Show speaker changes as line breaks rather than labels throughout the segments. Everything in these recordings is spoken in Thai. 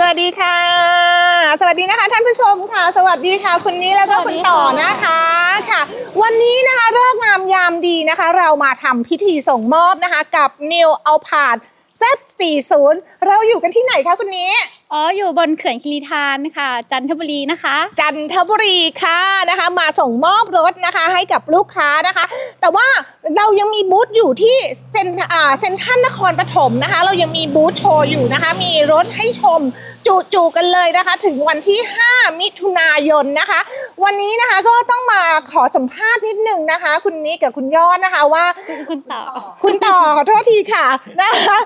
สวัสดีค่ะ สวัสดีนะคะท่านผู้ชมค่ะ สวัสดีค่ะ คุณนี้แล้วก็คุณต่อนะคะค่ะ วันนี้นะคะเลิกษ์งามยามดีนะคะ เรามาทำพิธีส่งมอบนะคะ กับ New a l p a r d Z40 เราอยู่กันที่ไหนคะคุณนี้
อ๋อ อยู่บนเขื่อนคิริทานค่ะ จันทบุรีนะคะ
จันทบุรีค่ะนะคะ มาส่งมอบรถนะคะ ให้กับลูกค้านะคะ แต่ว่าเรายังมีบูธอยู่ที่เซนอ่าเซนทรัลนครปฐมนะคะ เรายังมีบูธโชว์อยู่นะคะ มีรถให้ชมจุๆกันเลยนะคะ ถึงวันที่ 5 มิถุนายนนะคะ วันนี้นะคะก็ต้องมา ขอสัมภาษณ์นิดนึงนะคะ คุณนิกกับคุณยอดนะคะว่า
คุณต่อ
คุณต่อขอโทษทีค่ะนะคะ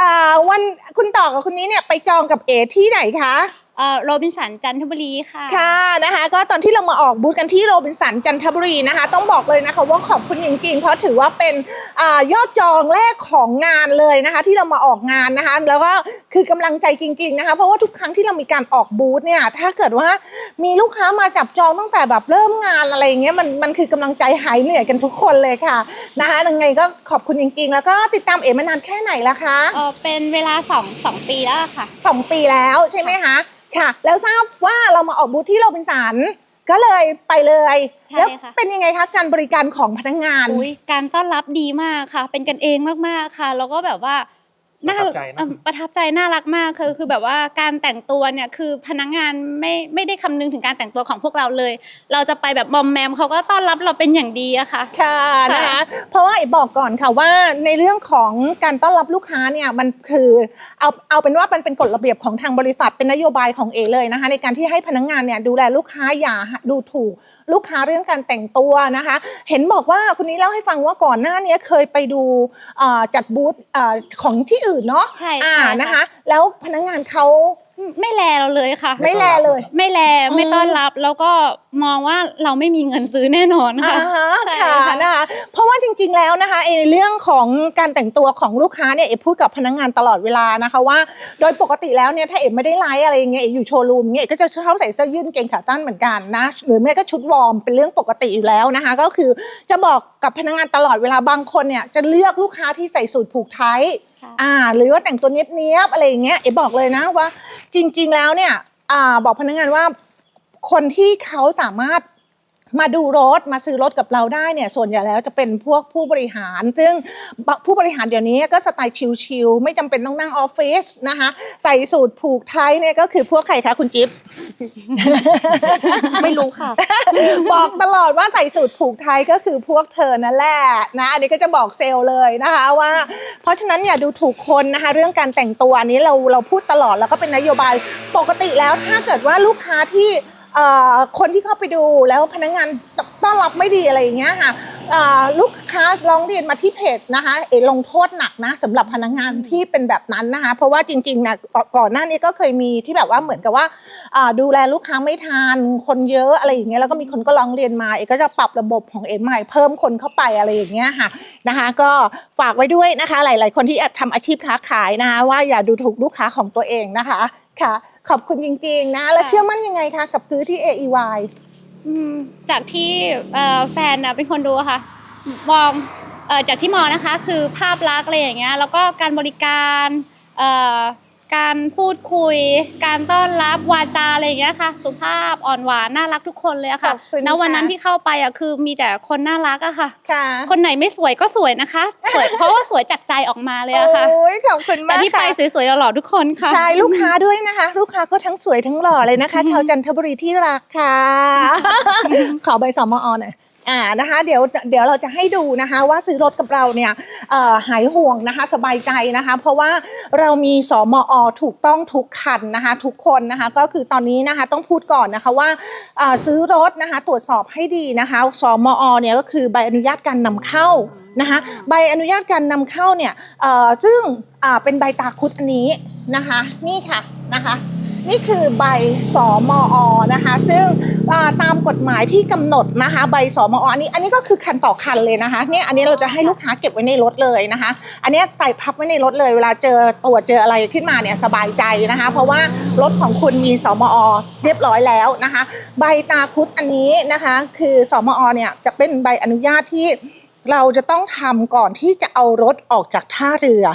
อ่าวันคุณต่อกับคุณนี้เนี่ยไปจองกับเอที่ไหนคะ
เอ่อ โรบินสันจันทบุรีค่ะ
ค่ะนะคะ ก็ตอนที่เรามาออกบูธกันที่โรบินสันจันทบุรีนะคะ ต้องบอกเลยนะคะว่าขอบคุณจริงๆ เพราะถือว่าเป็นอายอดจองแรกของงานเลยนะคะ ที่เรามาออกงานนะคะ แล้วก็คือกำลังใจจริง ๆนะคะ เพราะว่าทุกครั้งที่เรามีการออกบูธเนี่ย ถ้าเกิดว่ามีลูกค้ามาจับจองตั้งแต่แบบเริ่มงานอะไรอย่างเงี้ยมันมันคือกำลังใจหายเหนื่อยกันทุกคนเลยค่ะนะคะยังไงก็ขอบคุณจริง ๆ แล้วก็ติดตามเอ๋มานานแค่ไหนละคะ
เอ่อเป็นเวลาสองสองปีแล้วค่ะ
สองปีแล้วใช่ไหมคะ ค่ะ แล้วทราบว่าเรามาออกบูธที่โรบินสันก็เลยไปเลย
ใช่
แล้ว
ค่ะ
เป็นยังไงคะการบริการของพนักงาน
อุ้ยการต้อนรับดีมากค่ะ เป็นกันเองมากๆค่ะ แล้วก็แบบว่า น่า
ประทับใจนะ
เอ่อประทับใจน่ารักมากคือคือแบบว่าการแต่งตัวเนี่ยคือพนักงานไม่ไม่ได้คำนึงถึงการแต่งตัวของพวกเราเลย เราจะไปแบบมอมแมมเขาก็ต้อนรับเราเป็นอย่างดีอะค่ะ
ค่ะนะคะเพราะว่าไอ้บอกก่อนค่ะว่าในเรื่องของการต้อนรับลูกค้าเนี่ยมันคือเอาเอาเป็นว่ามันเป็นกฎระเบียบของทางบริษัทเป็นนโยบายของเอเลยนะคะในการที่ให้พนักงานเนี่ยดูแลลูกค้าอย่าดูถูกลูกค้าเรื่องการแต่งตัวนะคะ เห็นบอกว่าคุณนี้เล่าให้ฟังว่าก่อนหน้านี้เคยไปดูเอ่อจัดบูธเอ่อของที่อื่นเนาะ
ใช่
อ่า
ใช่ค่ะ
นะคะ แล้วพนักงานเขา
ไม่แลเราเลยค่ะ
ไม่แลเลย
ไม่แลไม่ต้อนรับแล้วก็มองว่าเราไม่มีเงินซื้อแน่นอนค่ะ
อ่าฮะ
ใช่
ค่ะ
ค่ะ
นะคะเพราะว่าจริง ๆแล้วนะคะไอ้เรื่องของการแต่งตัวของลูกค้าเนี่ยเอ๋พูดกับพนักงานตลอดเวลานะคะว่า โดยปกติแล้วเนี่ยถ้าเอ๋ไม่ได้ไลฟ์อะไรอย่างเงี้ยเอ๋อยู่โชว์รูมเนี่ยเอ๋ก็จะชอบใส่เสื้อยืดกางเกงขาสั้นเหมือนกันนะหรือไม่ก็ชุดวอร์มเป็นเรื่องปกติอยู่แล้วนะคะ ก็คือจะบอกกับพนักงานตลอดเวลาบางคนเนี่ยจะเลือกลูกค้าที่ใส่สูทผูกไทย
ค่ะ
อ่า หรือว่าแต่งตัวเนี้ยบๆอะไรอย่างเงี้ยเอ๋บอกเลยนะว่า จริง ๆ แล้วเนี่ยอ่าบอกพนักงานว่าคนที่เขาสามารถ มาดูรถมาซื้อรถกับเราได้เนี่ยส่วนใหญ่แล้วจะเป็นพวกผู้บริหาร ซึ่งผู้บริหารเดี๋ยวนี้ก็สไตล์ชิลๆไม่จำเป็นต้องนั่งออฟฟิศนะคะใส่สูทผูกไทยเนี่ยก็คือพวกใครคะคุณจิ๊บ
ไม่รู้ค่ะ
บอกตลอดว่าใส่สูตรผูกไทยก็คือพวกเธอนั่นแหละนะอันนี้ก็จะบอกเซลล์เลยนะคะว่า เพราะฉะนั้นอย่าดูถูกคนนะคะเรื่องการแต่งตัวอันนี้เราเราพูดตลอดแล้วก็เป็นนโยบายปกติแล้วถ้าเกิดว่าลูกค้าที่เอ่อ คนที่เข้าไปดูแล้วพนักงานต้อนรับไม่ดีอะไรอย่างเงี้ยค่ะลูกค้าร้องเรียนมาที่เพจนะคะ เอลงโทษหนักนะสำหรับพนักงานที่เป็นแบบนั้นนะคะ เพราะว่าจริงๆนะก่อนก่อนหน้านี้ก็เคยมีที่แบบว่าเหมือนกับว่าดูแลลูกค้าไม่ทานคนเยอะอะไรอย่างเงี้ยแล้วก็มีคนก็ร้องเรียนมาเอกก็จะปรับระบบของเอใหม่เพิ่มคนเข้าไปอะไรอย่างเงี้ยค่ะนะคะ ก็ฝากไว้ด้วยนะคะ หลาย ๆ คนที่ทำอาชีพค้าขายนะคะว่าอย่าดูถูกลูกค้าของตัวเองนะคะค่ะ ขอบคุณจริงๆนะ แล้ว
ค่ะ
เชื่อมั่นยังไงคะกับซื้อที่ AEY
อืมจากที่เอ่อแฟนนะเป็นคนดูอะค่ะมองเอ่อจากที่มองนะคะ คือภาพลักษณ์อะไรอย่างเงี้ยแล้วก็การบริการเอ่อ การพูดคุย การต้อนรับวาจาอะไรอย่างเงี้ยค่ะ สุภาพอ่อนหวานน่ารักทุกคนเลยอะค่ะ
ขอบคุณ
ณวันนั้น
ค่ะ
ที่เข้าไปอะคือมีแต่คนน่ารักอะค่ะ
ค่ะ
คนไหนไม่สวยก็สวยนะคะ สวยเพราะว่าสวยจากใจออกมาเลยอะค่ะ
โอ้ยขอบคุณ
แต่
มาก
ที่ไป
ค่ะ
สวยๆหล่อๆทุกคนค่ะ
ใช่ลูกค้าด้วยนะคะ ลูกค้าก็ทั้งสวยทั้งหล่อเลยนะคะ ชาวจันทบุรีที่รักค่ะ ขอใบสมอหน่อย อ่านะคะเดี๋ยวเดี๋ยวเราจะให้ดูนะคะว่าซื้อรถกับเราเนี่ยหายห่วงนะคะสบายใจนะคะ เพราะว่าเรามีสมอถูกต้องทุกคันนะคะทุกคนนะคะก็คือตอนนี้นะคะต้องพูดก่อนนะคะว่าซื้อรถนะคะตรวจสอบให้ดีนะคะสมอเนี่ยก็คือใบอนุญาตการนำเข้านะคะใบอนุญาตการนำเข้าเนี่ยซึ่งเป็นใบตาคุดอันนี้นะคะนี่ค่ะนะคะ นี่คือใบสมอนะคะ ซึ่งาตามกฎหมายที่กำหนดนะคะ ใบสมออันนี้อันนี้ก็คือคันต่อคันเลยนะคะเนี่ยอันนี้เราจะให้ลูกค้าเก็บไว้ในรถเลยนะคะ อันนี้ใส่พับไว้ในรถเลย เวลาเจอตรวจเจออะไรขึ้นมาเนี่ยสบายใจนะคะ เพราะว่ารถของคุณมีสมอเรียบร้อยแล้วนะคะ ใบตาคุดอันนี้นะคะ คือสมอเนี่ยจะเป็นใบอนุญาตที่เราจะต้องทำก่อนที่จะเอารถออกจากท่าเรือ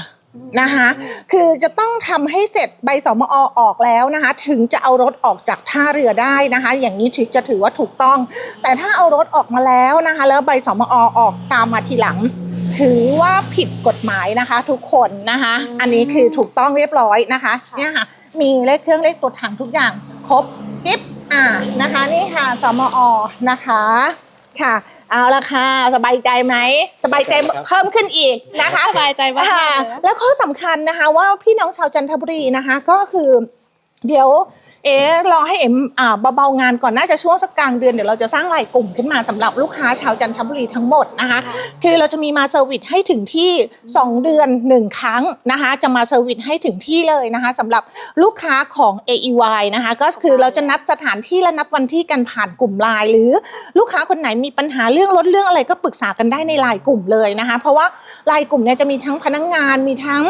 นะคะคือจะต้องทำให้เสร็จใบสมอออกแล้วนะคะถึงจะเอารถออกจากท่าเรือได้นะคะ อย่างนี้ถือจะถือว่าถูกต้อง แต่ถ้าเอารถออกมาแล้วนะคะแล้วใบสมอออกตามมาทีหลัง ถือว่าผิดกฎหมายนะคะ ทุกคนนะคะ อันนี้คือถูกต้องเรียบร้อยนะคะ
ค่ะ
เนี่ยค่ะมีเลขเครื่องเลขตัวถังทุกอย่างครบกิ๊บอ่านะคะนี่ค่ะสมอนะคะค่ะ เอาละค่ะสบายใจไหมสบายใจเพิ่มขึ้นอีกนะคะ
สบายใจมาก
ค่ะ
เลยนะ
แล้วข้อสำคัญนะคะว่าพี่น้องชาวจันทบุรีนะคะ ก็คือเดี๋ยว เอ๋รอให้เอ็มอ่าเบาๆงานก่อนน่าจะช่วงสักกลางเดือนเดี๋ยวเราจะสร้างรายกลุ่มขึ้นมาสำหรับลูกค้าชาวจันทบุรีทั้งหมดนะคะคือเราจะมีมาเซอร์วิสให้ถึงที่ 2 เดือน 1 ครั้งนะคะจะมาเซอร์วิสให้ถึงที่เลยนะคะสำหรับลูกค้าของ AEY นะคะก็คือเราจะนัดสถานที่และนัดวันที่กันผ่านกลุ่มไลน์หรือลูกค้าคนไหนมีปัญหาเรื่องรถเรื่องอะไรก็ปรึกษากันได้ในไลน์กลุ่มเลยนะคะเพราะว่าไลน์กลุ่มเนี่ยจะมีทั้งพนักงาน มีทั้ง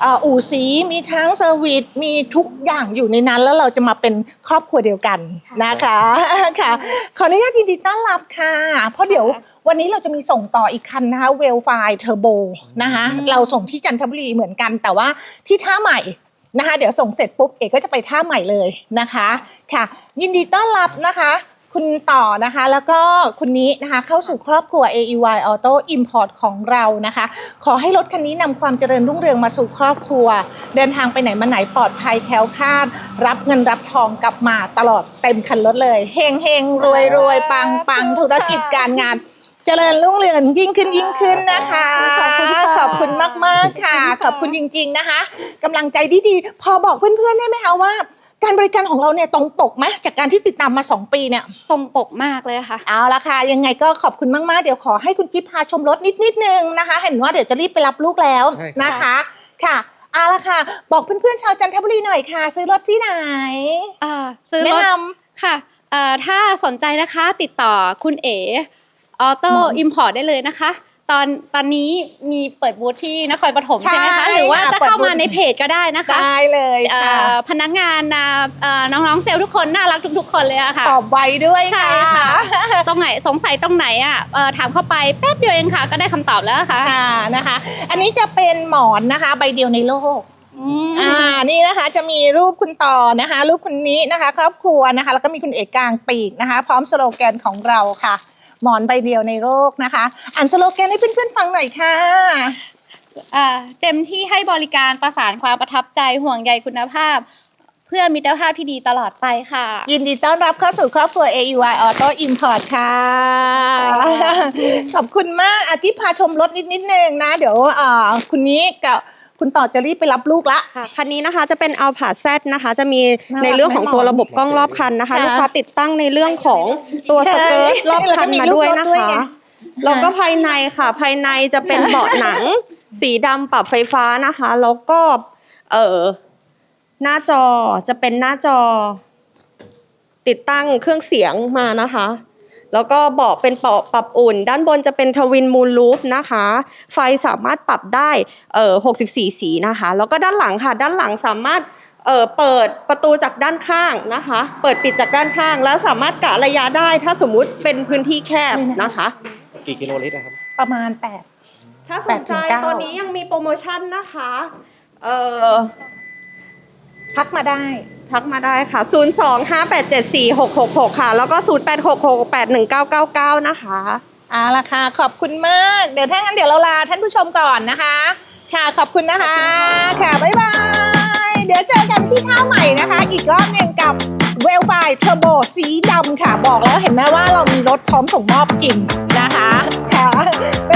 เอ่ออู่สีมีทั้งเซอร์วิสมีทุกอย่างอยู่ในนั้นแล้วเราจะมาเป็นครอบครัวเดียวกันนะคะค่ะขออนุญาตยินดีต้อนรับค่ะ เพราะเดี๋ยววันนี้เราจะมีส่งต่ออีกคันนะคะเวลไฟเทอร์โบนะคะ
อืม
เราส่งที่จันทบุรีเหมือนกัน แต่ว่าที่ท่าใหม่นะคะ เดี๋ยวส่งเสร็จปุ๊บเอกก็จะไปท่าใหม่เลยนะคะ ค่ะ ยินดีต้อนรับนะคะ คุณต่อนะคะ แล้วก็คุณนี้นะคะ เข้าสู่ครอบครัว AEY Auto Import ของเรานะคะ ขอให้รถคันนี้นำความเจริญรุ่งเรืองมาสู่ครอบครัว เดินทางไปไหนมาไหนปลอดภัยแคล้วคลาด รับเงินรับทองกลับมาตลอดเต็มคันรถเลยเฮงเฮงรวยรวยปังปังธุรกิจการงาน เจริญรุ่งเรืองยิ่งขึ้นยิ่งขึ้นนะคะ
ขอบคุณค่ะ
ขอบคุณมากๆค่ะ ขอบคุณจริง ๆนะคะกำลังใจดีๆ พอบอกเพื่อนๆได้ไหมคะว่า การบริการของเราเนี่ยตรงปกไหมจากการที่ติดตามมา 2 ปีเนี่ย
ตรงปกมากเลยค่ะ
เอาละค่ะยังไงก็ขอบคุณมาก ๆ เดี๋ยวขอให้คุณกิ๊บพาชมรถนิดนิดนึงนะคะ เห็นว่าเดี๋ยวจะรีบไปรับลูกแล้ว
ใช่ครับ
นะคะค่ะเอาละค่ะ บอกเพื่อน ๆ ชาวจันทบุรีหน่อยค่ะ ซื้อรถที่ไหน
อ่าซื้อ
แนะ
รถ
น
ค่ะเอ่อถ้าสนใจนะคะติดต่อคุณเอ๋ออโต้
หมอ
อิมพอร์ตได้เลยนะคะ ตอนตอนนี้มีเปิดบูธที่นครปฐม
ใช่
ใช่ไหมคะหรือว่าจะ
เปิด
เข้า
บูธ
มาในเพจก็ได้นะคะ
ได้เลย
เอ่
ค่ะ
อพนักงานอ่าเอ่อน้องๆเซลล์ทุกคนน่ารักทุกๆคนเลยอะค่ะ
ตอบไวด้วย
ใช่ค่ะตรงไหนสงสัยตรงไหนอะเอ่อถามเข้าไปแป๊บเดียวเองค่ะ ก็ได้คำตอบแล้วค่ะ
ค่ะนะคะ อันนี้จะเป็นหมอนนะคะใบเดียวในโลก
อืม
อ่านี่นะคะจะมีรูปคุณต่อนะคะ รูปคุณนี้นะคะ ครอบครัวนะคะ แล้วก็มีคุณเอกกลางปีกนะคะ พร้อมสโลแกนของเราค่ะ หมอนใบเดียวในโลกนะคะ อ่านสโลแกนให้เพื่อนๆฟังหน่อยค่ะ
อ่าเต็มที่ให้บริการประสานความประทับใจห่วงใยคุณภาพ เพื่อมิตรภาพที่ดีตลอดไปค่ะ
ยินดีต้อนรับเข้าสู่ครอบครัว AUI Auto Import ค่ะ ขอบคุณมากอาทิตย์พาชมรถนิดนิดนึงนะ เดี๋ยวอ่าคุณนี้กับ คุณต่อจะรีบไปรับลูกละ
ค่ะคันนี้นะคะจะเป็นเอาผาแซดนะคะ จะมี
น่ารัก
ในเรื่องของ
ไหมหมอ
ตัวระบบกล้องรอบคันนะคะ
ค่ะ
ลูกค้าติดตั้งในเรื่องของตัว
ใช่
สเกิร์ตรอบ
แล้ว
คั
ก็
น
มี
มา
ลูก
ด้วย
รถ
นะ
ด้วยไง
คะแล้วก็ภายในค่ะ ภายในจะเป็นเบาะหนัง สีดำปรับไฟฟ้านะคะ แล้วก็เออหน้าจอจะเป็นหน้าจอ ติดตั้งเครื่องเสียงมานะคะ แล้วก็เบาะเป็นเบาะปรับอุ่น ด้านบนจะเป็นทวินมูลลูปนะคะ ไฟสามารถปรับได้เอ่อ64 สีนะคะ แล้วก็ด้านหลังค่ะ ด้านหลังสามารถเอ่อเปิดประตูจากด้านข้างนะคะ เปิดปิดจากด้านข้าง แล้วสามารถกะระยะได้ ถ้าสมมุติเป็นพื้นที่แคบนะคะ
กี่กิโลลิตรนะครับ
ประมาณ 8
ถ้าสนใจ
แปดถึงเก้า
ตอนนี้ยังมีโปรโมชั่นนะคะ เอ่อ
ทักมาได้
ทักมาได้ค่ะ 025874666 ค่ะ แล้วก็ 0866819999 นะคะ
เอาละค่ะ ขอบคุณมาก เดี๋ยวถ้างั้นเดี๋ยวเราลาท่านผู้ชมก่อนนะคะ ค่ะ ขอบคุณนะคะ ค่ะ บ๊ายบาย เดี๋ยวเจอกันที่ท่าใหม่นะคะ อีกรอบหนึ่งกับเวลไฟเทอร์โบสีดำค่ะ บอกแล้วเห็นไหมว่าเรามีรถพร้อมส่งมอบจริงนะคะ ค่ะบ๊ายบายค่ะสวัสดีค่ะขอบคุณค่ะ